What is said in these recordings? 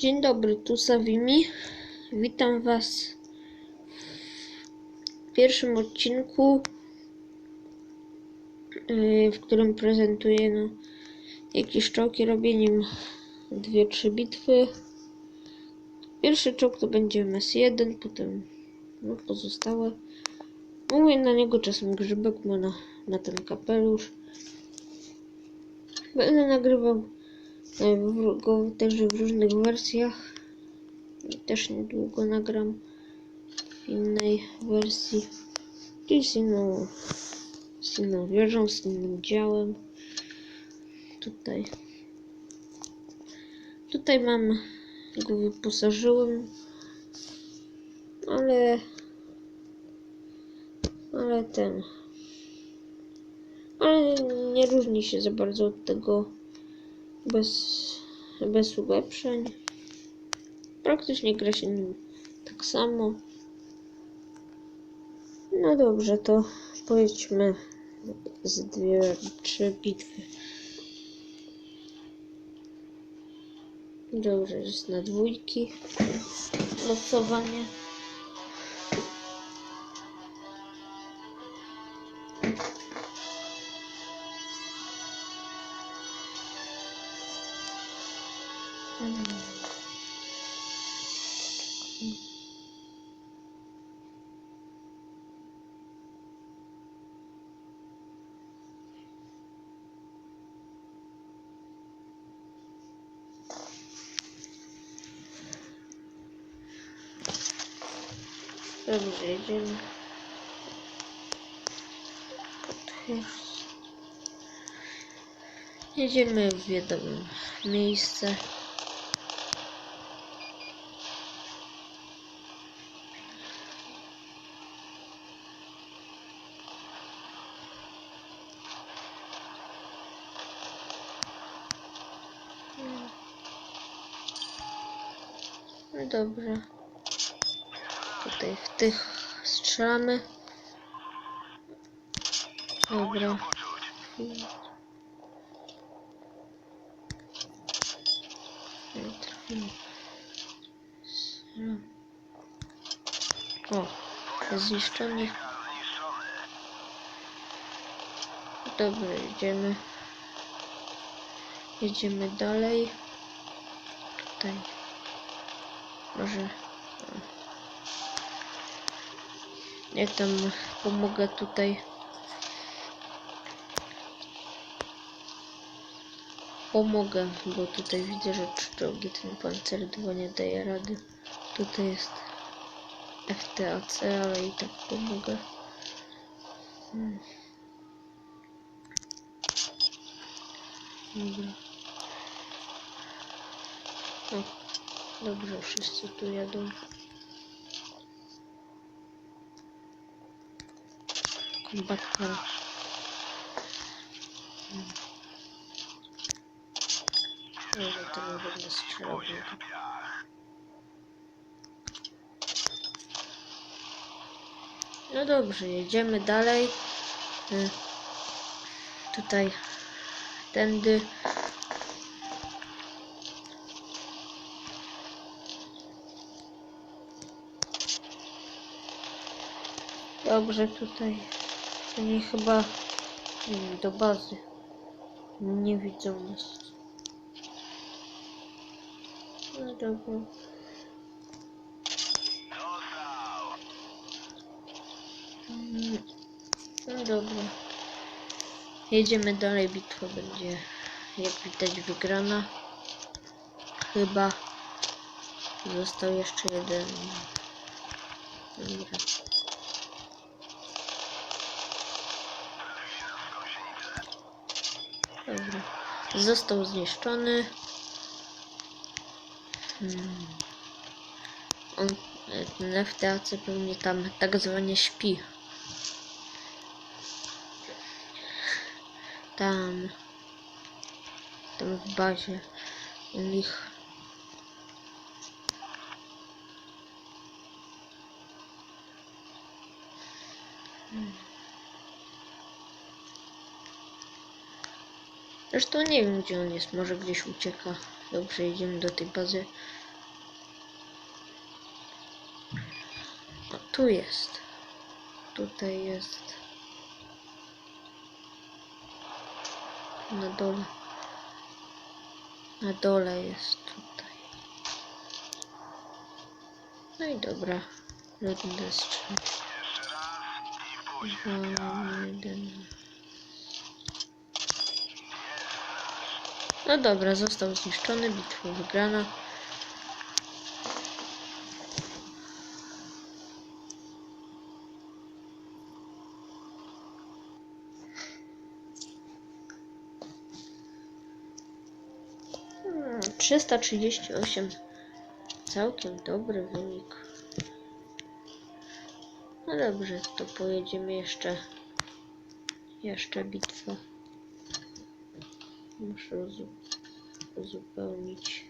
Dzień dobry, tu. Witam Was w pierwszym odcinku, yy, w którym prezentuję no, jakieś czołgi robieniem dwie, trzy bitwy. Pierwszy czołg to będzie MS-1, potem no, pozostałe. Mówię na niego czasem grzybek, ma na, na ten kapelusz. Będę nagrywał go też w różnych wersjach. Też niedługo nagram w innej wersji. Czyli z inną, z inną wieżą, z innym działem. Tutaj. Tutaj mam go wyposażyłem. Ale ale ten ale nie różni się za bardzo od tego bez, bez ulepszeń. Praktycznie gra się nim tak samo. No dobrze, to pojedźmy z dwie, trzy bitwy. Dobrze, jest na dwójki losowanie. Dobrze, jedziemy. W wiadomym miejsce. No dobrze. Tutaj w tych strzelamy. Dobra. O, zniszczony. Dobra, jedziemy. Jedziemy dalej. Tutaj. Może. Bo tutaj widzę, że trzy czołgi ten pancer 2 nie daje rady. Tutaj jest FTAC, ale i tak pomogę. Hmm. Dobra. O, dobrze, wszyscy tu jadą. Combat car. Może to nie będę strzelał. No dobrze, jedziemy dalej. Y, Tutaj tędy. Dobrze, tutaj oni chyba do bazy nie widzą nas. No dobra. No dobra. Jedziemy dalej, bitwa będzie jak widać wygrana. Chyba został jeszcze jeden. Dobra. Dobra. Został zniszczony. Hmm. On, e, ten FTAC pewnie tam tak zwanie śpi. Tam. Tam w bazie. U nich. Zresztą nie wiem gdzie on jest, może gdzieś ucieka. Dobrze, idziemy do tej bazy. O, tu jest. Tutaj jest. Na dole. Na dole jest tutaj. No i dobra. Lodny strzel. Dwa, jeden. No dobra, został zniszczony, bitwa wygrana. Hmm, 338. Całkiem dobry wynik. No dobrze, to pojedziemy jeszcze. Jeszcze bitwę. Muszę uzu- uzupełnić.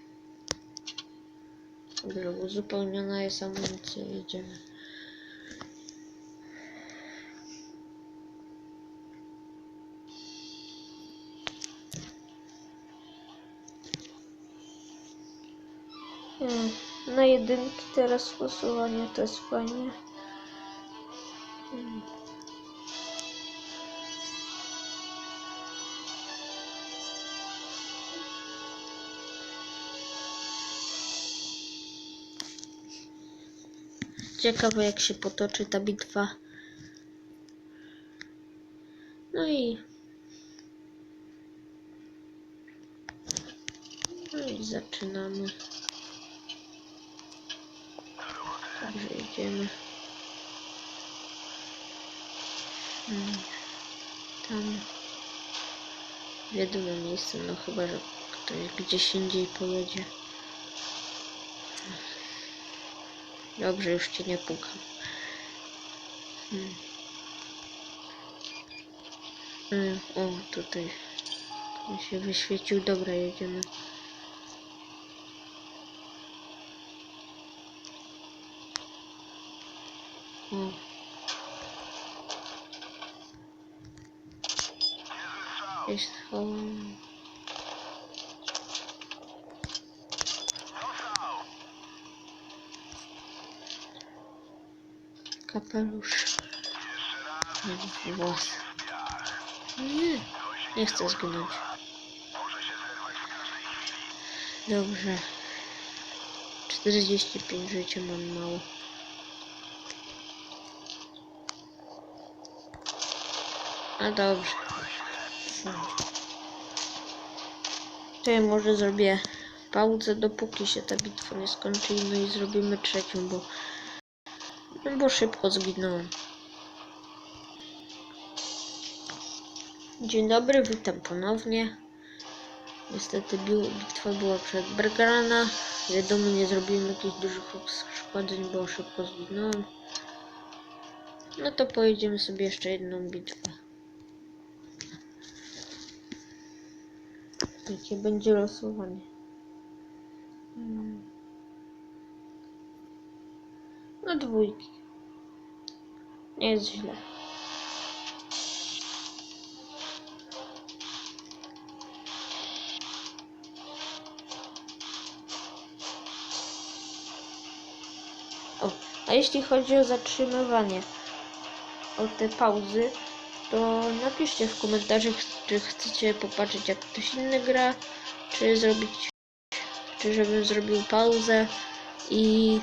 Dobra, uzupełniona jest amunicja, jedziemy. Hmm, Na jedynki teraz losowanie to jest fajnie. Ciekawe jak się potoczy ta bitwa. No i... No i zaczynamy. Także idziemy. Hmm. Tam. Wiadomo miejsce, no chyba, że ktoś gdzieś indziej pojedzie. Dobrze, już cię nie pukam. Hmm. Hmm, o, tutaj się wyświecił. Dobra, jedziemy. O. Jest o. Kapelusz. Włos. Nie, nie chcę zginąć. Dobrze. 45 życia mam mało. A dobrze. To ja może zrobię pauzę, dopóki się ta bitwa nie skończy, no i zrobimy trzecią, bo, bo szybko zginąłem. Dzień dobry, witam ponownie. Niestety bitwa była przegrana. Wiadomo, nie zrobiłem jakichś dużych uszkodzeń, bo szybko zginąłem. No to pojedziemy sobie jeszcze jedną bitwę. Jakie będzie losowanie? Hmm. No dwójki. Nie jest źle. O, a jeśli chodzi o zatrzymywanie, o te pauzy, to napiszcie w komentarzach, czy chcecie popatrzeć jak ktoś inny gra, czy zrobić, czy żebym zrobił pauzę i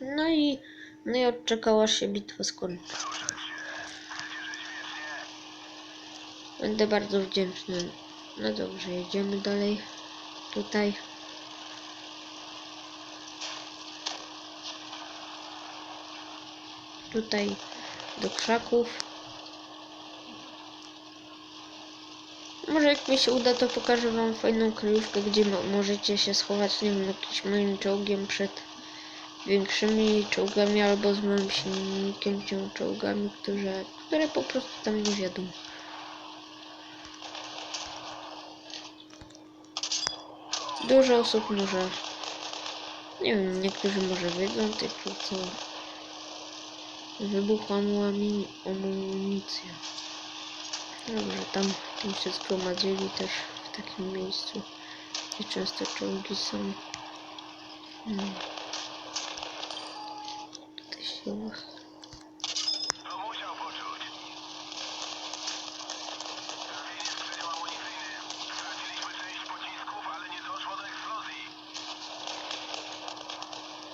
no i no i odczekał aż się bitwa skończy. Będę bardzo wdzięczny. No dobrze, jedziemy dalej. Tutaj. Tutaj do krzaków. Może jak mi się uda, to pokażę wam fajną kryjówkę, gdzie mo możecie się schować, nie wiem, jakimś moim czołgiem przed większymi czołgami albo z moim silnikiem czołgami, które, które po prostu tam nie wiadomo. Dużo osób może, nie wiem, niektórzy może wiedzą tylko co wybuchła mu amunicja. Dobrze, tam, tam się zgromadzili też w takim miejscu, gdzie często czołgi są. Hmm. Eksplozji.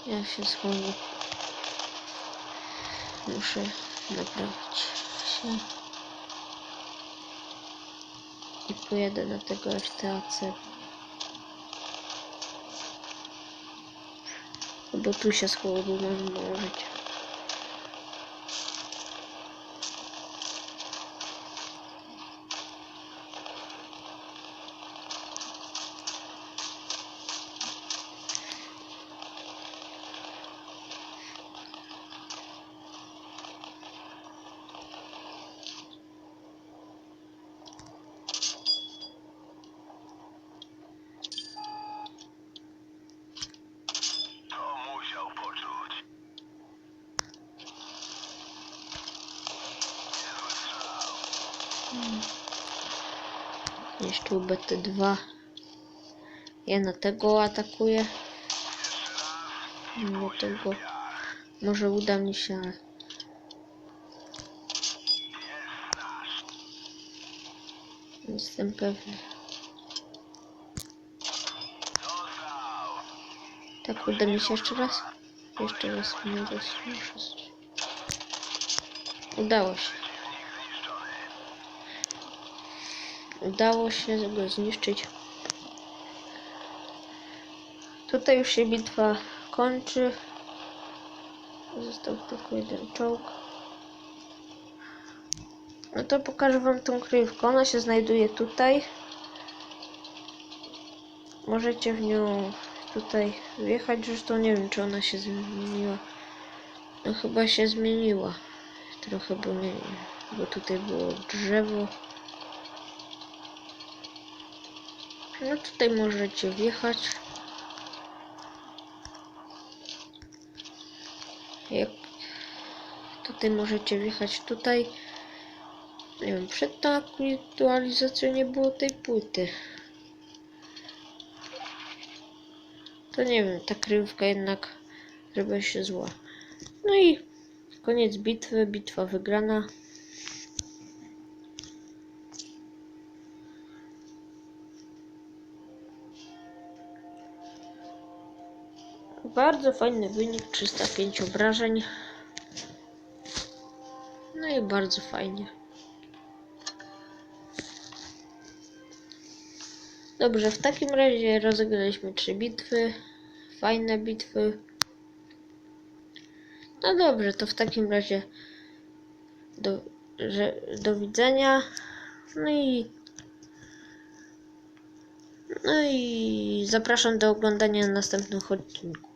Ja się schowam. Muszę naprawić się. I pojadę na tego RTAC. Bo tu się schował, bo może Niszczył BT2. Ja na tego atakuję. No tego. Może uda mi się, ale nie jestem pewny. Tak, uda mi się jeszcze raz. Jeszcze raz mnie rozsłyszę. Udało się. Przeciwnik zniszczony. Udało się go zniszczyć. Tutaj już się bitwa kończy. Został tylko jeden czołg. No to pokażę wam tą kryjówkę. Ona się znajduje tutaj. Możecie w nią tutaj wjechać. Zresztą nie wiem, czy ona się zmieniła. No chyba się zmieniła. Trochę, bo nie bo tutaj było drzewo. No tutaj możecie wjechać. Jak tutaj możecie wjechać tutaj. Nie wiem, przed tą aktualizacją nie było tej płyty. To nie wiem, ta kryjówka jednak zrobiła się zła. No i koniec bitwy, bitwa wygrana. Bardzo fajny wynik, 305 obrażeń. No i bardzo fajnie. Dobrze, w takim razie rozegraliśmy trzy bitwy. Fajne bitwy. No dobrze, to w takim razie do, że, do widzenia. No i no i zapraszam do oglądania następnych odcinków.